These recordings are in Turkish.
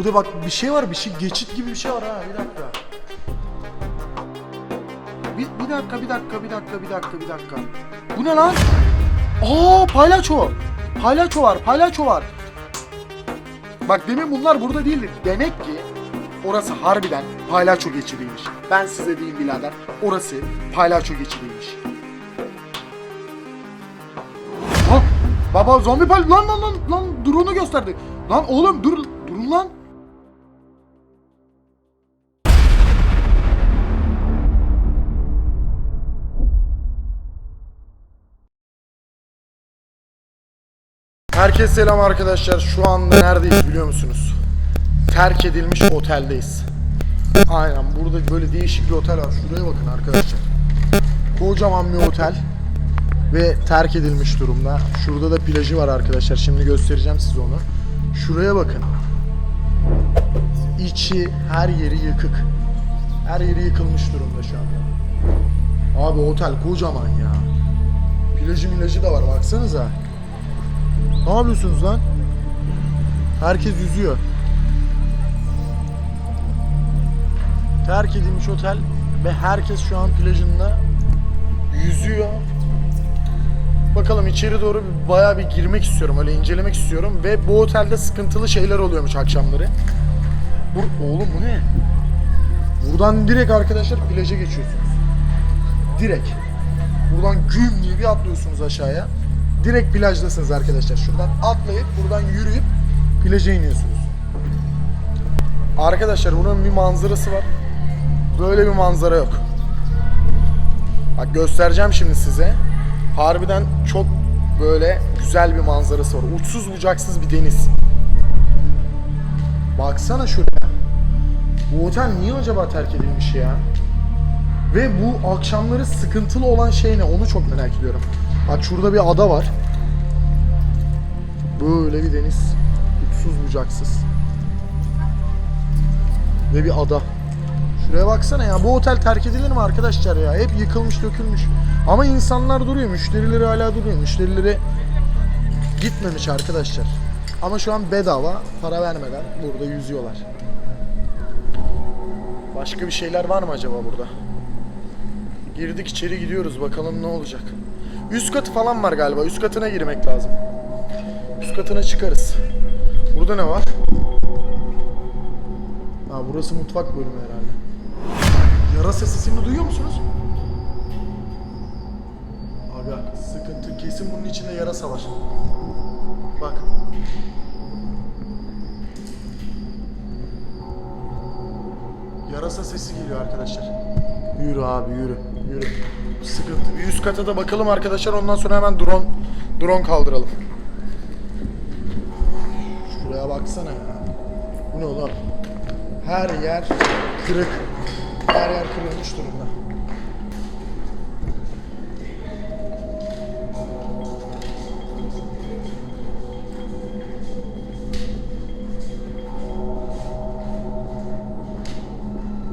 Burada bak bir şey var bir şey geçit gibi bir şey var ha bir dakika. Bir, bir dakika bir dakika bir dakika bir dakika bir dakika. Bu ne lan? Aa palyaço. Palyaço var palyaço var. Bak demin bunlar burada değildi. Demek ki orası harbiden palyaço geçidiymiş. Ben size diyeyim birader. Orası palyaço geçidiymiş. Ha, baba zombi pal lan lan lan lan drone'u gösterdi. Lan oğlum dur durun lan. Herkese selam arkadaşlar. Şu anda neredeyiz biliyor musunuz? Terk edilmiş oteldeyiz. Aynen burada böyle değişik bir otel var. Şuraya bakın arkadaşlar. Kocaman bir otel ve terk edilmiş durumda. Şurada da plajı var arkadaşlar. Şimdi göstereceğim size onu. Şuraya bakın. İçi her yeri yıkık. Her yeri yıkılmış durumda şu an. Abi otel kocaman ya. Plajı milajı da var baksanıza. Ne yapıyorsunuz lan? Herkes yüzüyor. Terk edilmiş otel ve herkes şu an plajında yüzüyor. Bakalım içeri doğru bayağı bir girmek istiyorum. Öyle incelemek istiyorum. Ve bu otelde sıkıntılı şeyler oluyormuş akşamları. Bur Oğlum bu ne? Buradan direkt arkadaşlar plaja geçiyorsunuz. Direkt. Buradan güm diye bir atlıyorsunuz aşağıya. Direkt plajdasınız arkadaşlar. Şuradan atlayıp buradan yürüyüp plaja iniyorsunuz. Arkadaşlar bunun bir manzarası var. Böyle bir manzara yok. Bak göstereceğim şimdi size. Harbiden çok böyle güzel bir manzarası var. Uçsuz bucaksız bir deniz. Baksana şuraya. Bu otel niye acaba terk edilmiş ya? Ve bu akşamları sıkıntılı olan şey ne? Onu çok merak ediyorum. Bak şurada bir ada var. Böyle bir deniz. Uçsuz bucaksız. Ve bir ada. Şuraya baksana ya. Bu otel terk edilir mi arkadaşlar ya? Hep yıkılmış dökülmüş. Ama insanlar duruyor. Müşterileri hala duruyor. Müşterileri gitmemiş arkadaşlar. Ama şu an bedava para vermeden burada yüzüyorlar. Başka bir şeyler var mı acaba burada? Girdik içeri gidiyoruz bakalım ne olacak. Üst katı falan var galiba. Üst katına girmek lazım. Üst katına çıkarız. Burada ne var? Ha burası mutfak bölümü herhalde. Yarasa sesini duyuyor musunuz? Aga sıkıntı kesin bunun içinde yarasa var. Bak. Yarasa sesi geliyor arkadaşlar. Yürü abi yürü. Yürü. Sıkıntı. Bir üst kata da bakalım arkadaşlar. Ondan sonra hemen drone drone kaldıralım. Şuraya baksana ya. Bu ne oğlum? Her yer kırık. Her yer kırılmış durumda.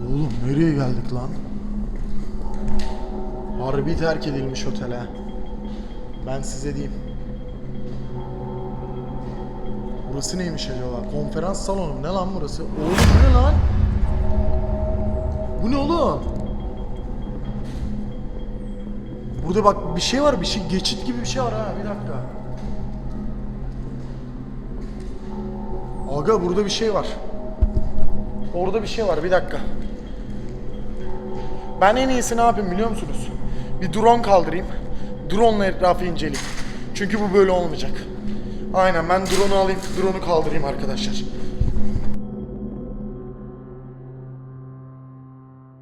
Oğlum nereye geldik lan? Harbi terk edilmiş otel ha. Ben size diyeyim. Burası neymiş acaba? Konferans salonu? Ne lan burası? Oğlum ne lan? Bu ne oğlum? Burada bak bir şey var, bir şey geçit gibi bir şey var ha. Bir dakika. Aga burada bir şey var. Orada bir şey var. Bir dakika. Ben en iyisi ne yapayım biliyor musunuz? Bir drone kaldırayım. Drone ile etrafı inceleyeyim. Çünkü bu böyle olmayacak. Aynen ben drone'u alayım, drone'u kaldırayım arkadaşlar.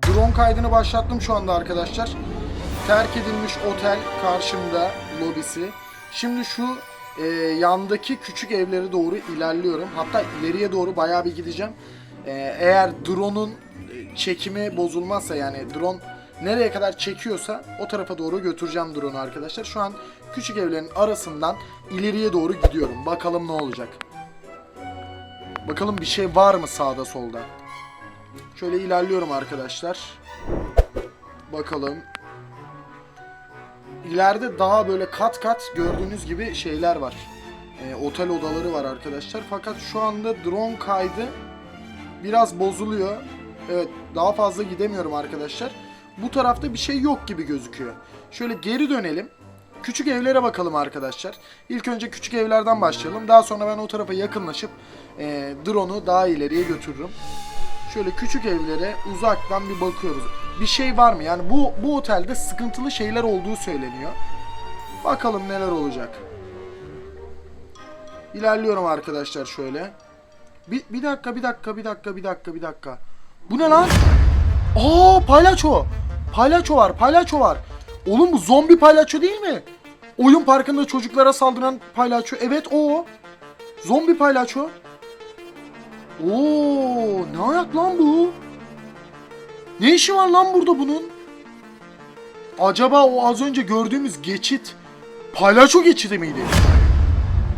Drone kaydını başlattım şu anda arkadaşlar. Terk edilmiş otel karşımda lobisi. Şimdi şu e, yandaki küçük evlere doğru ilerliyorum. Hatta ileriye doğru bayağı bir gideceğim. E, eğer drone'un e, çekimi bozulmazsa yani drone nereye kadar çekiyorsa o tarafa doğru götüreceğim drone'u arkadaşlar. Şu an küçük evlerin arasından ileriye doğru gidiyorum. Bakalım ne olacak. Bakalım bir şey var mı sağda solda. Şöyle ilerliyorum arkadaşlar. Bakalım. İleride daha böyle kat kat gördüğünüz gibi şeyler var. Ee, otel odaları var arkadaşlar. Fakat şu anda drone kaydı biraz bozuluyor. Evet daha fazla gidemiyorum arkadaşlar. Bu tarafta bir şey yok gibi gözüküyor. Şöyle geri dönelim. Küçük evlere bakalım arkadaşlar. İlk önce küçük evlerden başlayalım. Daha sonra ben o tarafa yakınlaşıp e, drone'u daha ileriye götürürüm. Şöyle küçük evlere uzaktan bir bakıyoruz. Bir şey var mı? Yani bu bu otelde sıkıntılı şeyler olduğu söyleniyor. Bakalım neler olacak. İlerliyorum arkadaşlar şöyle. Bir, bir dakika, bir dakika, bir dakika, bir dakika, bir dakika. Bu ne lan? Aa palyaço. Palyaço var, palyaço var. Oğlum bu zombi palyaço değil mi? Oyun parkında çocuklara saldıran palyaço. Evet o. Zombi palyaço. Oo, ne ayak lan bu? Ne işi var lan burada bunun? Acaba o az önce gördüğümüz geçit palyaço geçidi miydi?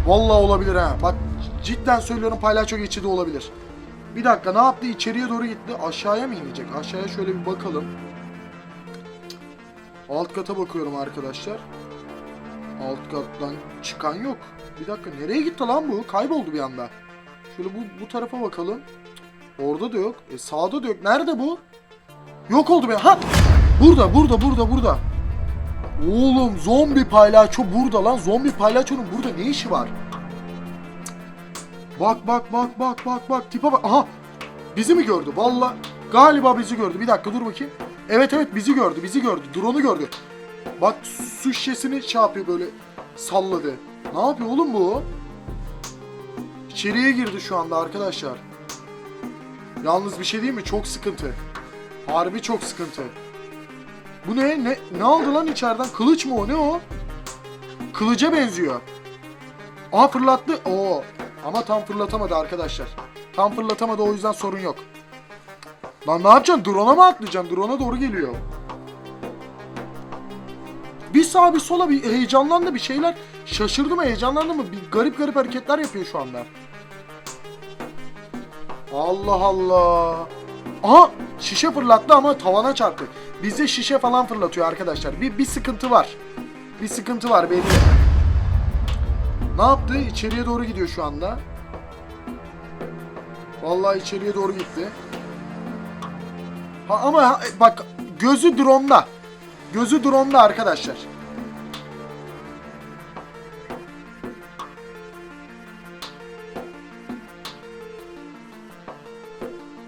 Vallahi olabilir ha. Bak cidden söylüyorum palyaço geçidi olabilir. Bir dakika ne yaptı? İçeriye doğru gitti. Aşağıya mı inecek? Aşağıya şöyle bir bakalım. Alt kata bakıyorum arkadaşlar. Alt kattan çıkan yok. Bir dakika nereye gitti lan bu? Kayboldu bir anda. Şöyle bu, bu tarafa bakalım. Orada da yok. E sağda da yok. Nerede bu? Yok oldu bir. Ha! Burada, burada, burada, burada. Oğlum zombi palyaço burada lan. Zombi palyaçonun burada ne işi var? Bak bak bak bak bak bak tipe bak. Aha! Bizi mi gördü? Valla galiba bizi gördü. Bir dakika dur bakayım. Evet evet bizi gördü. Bizi gördü. Drone'u gördü. Bak su şişesini şey yapıyor böyle salladı. Ne yapıyor oğlum bu? İçeriye girdi şu anda arkadaşlar. Yalnız bir şey değil mi? Çok sıkıntı. Harbi çok sıkıntı. Bu ne? Ne ne aldı lan içeriden? Kılıç mı o? Ne o? Kılıca benziyor. Aa fırlattı. Oo. Ama tam fırlatamadı arkadaşlar. Tam fırlatamadı o yüzden sorun yok. Lan ne yapacaksın? Drone'a mı atlayacaksın? Drone'a doğru geliyor. Bir sağa bir sola bir heyecanlandı bir şeyler. Şaşırdı mı heyecanlandı mı? Bir garip garip hareketler yapıyor şu anda. Allah Allah. Aha şişe fırlattı ama tavana çarptı. Bizde şişe falan fırlatıyor arkadaşlar. Bir, bir sıkıntı var. Bir sıkıntı var belli. Ne yaptı? İçeriye doğru gidiyor şu anda. Vallahi içeriye doğru gitti. Ha, ama ha- bak gözü drone'da. Gözü drone'da arkadaşlar.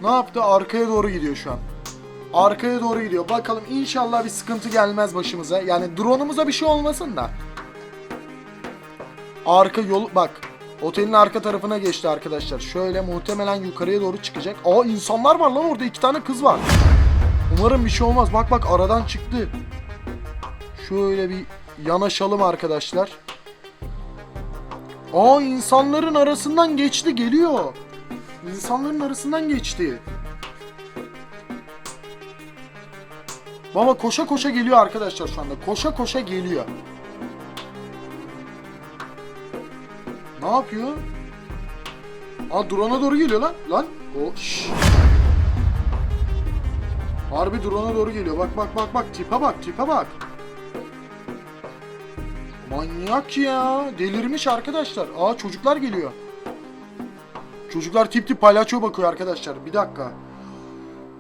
Ne yaptı? Arkaya doğru gidiyor şu an. Arkaya doğru gidiyor. Bakalım inşallah bir sıkıntı gelmez başımıza. Yani drone'umuza bir şey olmasın da. Arka yol bak. Otelin arka tarafına geçti arkadaşlar. Şöyle muhtemelen yukarıya doğru çıkacak. Aa insanlar var lan orada iki tane kız var. Umarım bir şey olmaz. Bak bak aradan çıktı. Şöyle bir yanaşalım arkadaşlar. Aa insanların arasından geçti geliyor. İnsanların arasından geçti. Baba koşa koşa geliyor arkadaşlar şu anda. Koşa koşa geliyor. Ne yapıyor? Aa drone'a doğru geliyor lan. Lan. O şş. Harbi drone'a doğru geliyor. Bak bak bak bak. Tipe bak tipe bak. Manyak ya. Delirmiş arkadaşlar. Aa çocuklar geliyor. Çocuklar tip tip palyaçoya bakıyor arkadaşlar. Bir dakika.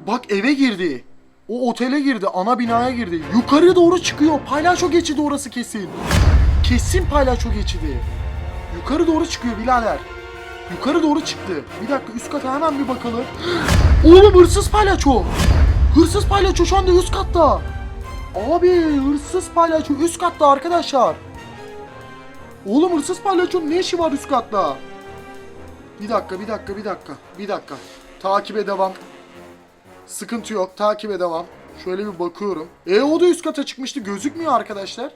Bak eve girdi. O otele girdi. Ana binaya girdi. Yukarı doğru çıkıyor. Palyaço geçidi orası kesin. Kesin palyaço geçidi. Yukarı doğru çıkıyor birader. Yukarı doğru çıktı. Bir dakika üst kata hemen bir bakalım. Oğlum hırsız palyaço. Hırsız palyaço şu anda üst katta. Abi hırsız palyaço üst katta arkadaşlar. Oğlum hırsız palyaçonun ne işi var üst katta? Bir dakika, bir dakika, bir dakika, bir dakika. Takibe devam. Sıkıntı yok, takibe devam. Şöyle bir bakıyorum. E o da üst kata çıkmıştı, gözükmüyor arkadaşlar.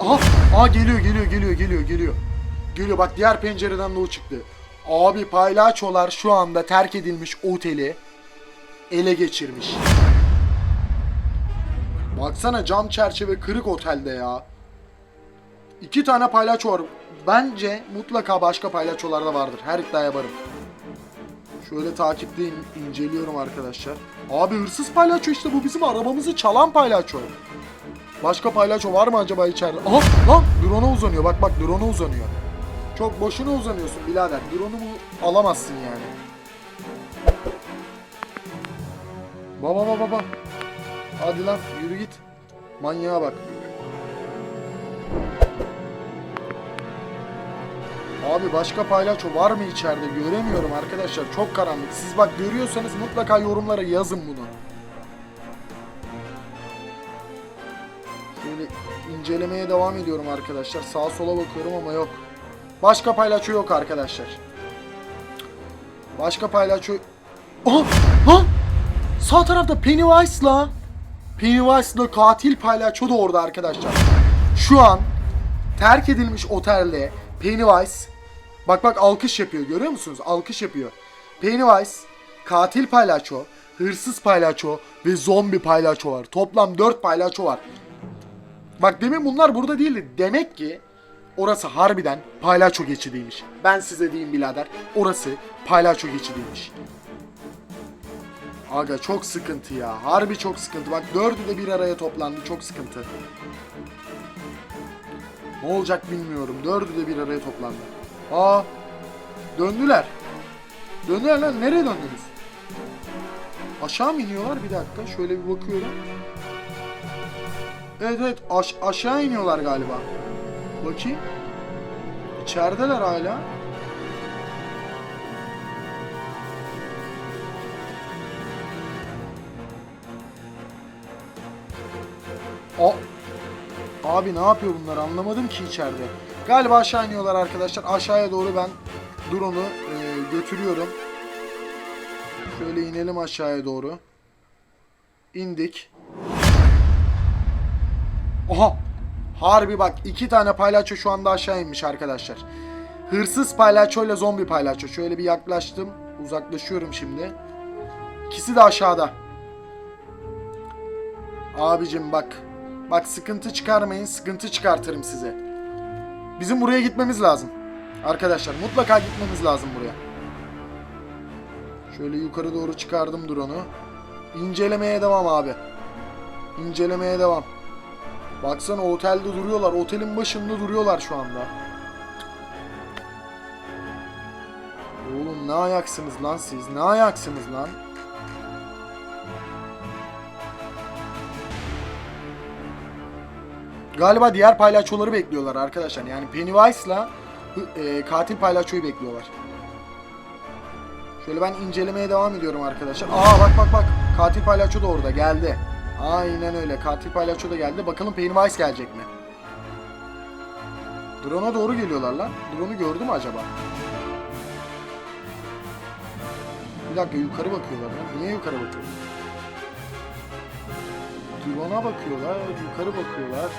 Aha, aha geliyor, geliyor, geliyor, geliyor, geliyor. Geliyor bak diğer pencereden de o çıktı. Abi paylaçolar şu anda terk edilmiş oteli ele geçirmiş. Baksana cam çerçeve kırık otelde ya. İki tane paylaço var. Bence mutlaka başka paylaçolar da vardır. Her iddiaya varım. Şöyle takipte in- inceliyorum arkadaşlar. Abi hırsız paylaço işte bu bizim arabamızı çalan paylaço. Başka paylaço var mı acaba içeride? Aha lan drone'a uzanıyor. Bak bak drone'a uzanıyor. Çok boşuna uzanıyorsun birader. Drone'umu alamazsın yani. Baba baba baba. Hadi lan yürü git. Manyağa bak. Abi başka paylaço var mı içeride? Göremiyorum arkadaşlar. Çok karanlık. Siz bak görüyorsanız mutlaka yorumlara yazın bunu. Şöyle incelemeye devam ediyorum arkadaşlar. Sağa sola bakıyorum ama yok. Başka paylaço yok arkadaşlar. Başka paylaço... Aha! Lan! Sağ tarafta Pennywise'la Pennywise'la katil paylaço da orada arkadaşlar. Şu an terk edilmiş otelde Pennywise bak bak alkış yapıyor görüyor musunuz? Alkış yapıyor. Pennywise, katil paylaço, hırsız paylaço ve zombi paylaço var. Toplam 4 paylaço var. Bak demin bunlar burada değildi. Demek ki orası harbiden paylaço geçidiymiş. Ben size diyeyim birader. Orası paylaço geçidiymiş. Aga çok sıkıntı ya. Harbi çok sıkıntı. Bak dördü de bir araya toplandı. Çok sıkıntı. Ne olacak bilmiyorum. Dördü de bir araya toplandı. Aa. Döndüler. Döndüler lan. Nereye döndünüz? Aşağı mı iniyorlar? Bir dakika. Şöyle bir bakıyorum. Evet evet. Aş- aşağı iniyorlar galiba. Bakayım. İçerideler hala. O Abi ne yapıyor bunlar anlamadım ki içeride. Galiba aşağı iniyorlar arkadaşlar. Aşağıya doğru ben drone'u e, götürüyorum. Şöyle inelim aşağıya doğru. İndik. Oha! Harbi bak iki tane paylaço şu anda aşağı inmiş arkadaşlar. Hırsız paylaço ile zombi paylaço. Şöyle bir yaklaştım. Uzaklaşıyorum şimdi. İkisi de aşağıda. Abicim bak. Bak sıkıntı çıkarmayın. Sıkıntı çıkartırım size. Bizim buraya gitmemiz lazım. Arkadaşlar mutlaka gitmemiz lazım buraya. Şöyle yukarı doğru çıkardım drone'u. İncelemeye devam abi. İncelemeye devam. Baksana otelde duruyorlar. Otelin başında duruyorlar şu anda. Oğlum ne ayaksınız lan siz? Ne ayaksınız lan? Galiba diğer paylaçoları bekliyorlar arkadaşlar. Yani Pennywise'la e, katil paylaçoyu bekliyorlar. Şöyle ben incelemeye devam ediyorum arkadaşlar. Aa bak bak bak. Katil paylaço da orada geldi. Aynen öyle. Katil paylaço da geldi. Bakalım Pennywise gelecek mi? Drone'a doğru geliyorlar lan. Drone'u gördü mü acaba? Bir dakika yukarı bakıyorlar lan. Niye yukarı bakıyorlar? Drone'a bakıyorlar. Yukarı bakıyorlar.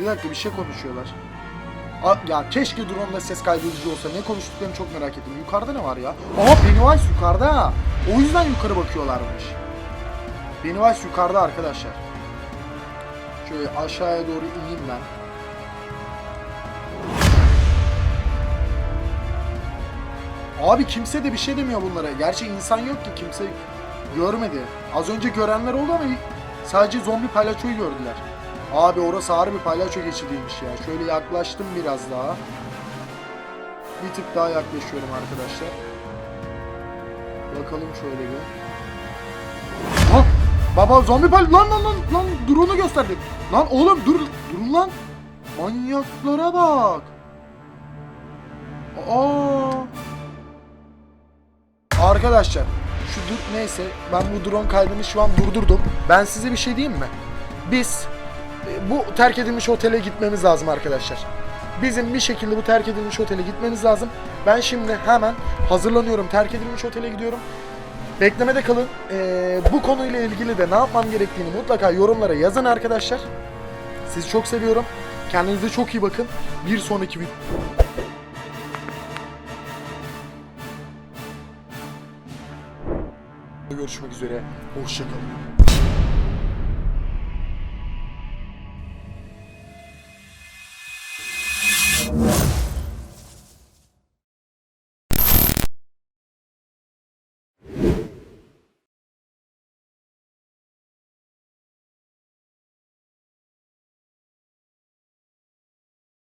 Bir dakika bir şey konuşuyorlar. Aa, ya keşke drone'da ses kaydedici olsa. Ne konuştuklarını çok merak ettim. Yukarıda ne var ya? Aha Pennywise yukarıda. O yüzden yukarı bakıyorlarmış. Pennywise yukarıda arkadaşlar. Şöyle aşağıya doğru ineyim ben. Abi kimse de bir şey demiyor bunlara. Gerçi insan yok ki kimse görmedi. Az önce görenler oldu ama sadece zombi palyaçoyu gördüler. Abi orası harbi palyaço geçidiymiş ya. Şöyle yaklaştım biraz daha. Bir tık daha yaklaşıyorum arkadaşlar. Bakalım şöyle bir. Ha! Baba zombi pal lan lan lan lan drone'u gösterdi. Lan oğlum dur durun lan. Manyaklara bak. Aa! Arkadaşlar şu neyse ben bu drone kaydını şu an durdurdum. Ben size bir şey diyeyim mi? Biz bu terk edilmiş otele gitmemiz lazım arkadaşlar. Bizim bir şekilde bu terk edilmiş otele gitmemiz lazım. Ben şimdi hemen hazırlanıyorum. Terk edilmiş otele gidiyorum. Beklemede kalın. Ee, bu konuyla ilgili de ne yapmam gerektiğini mutlaka yorumlara yazın arkadaşlar. Sizi çok seviyorum. Kendinize çok iyi bakın. Bir sonraki video... Görüşmek üzere. Hoşçakalın.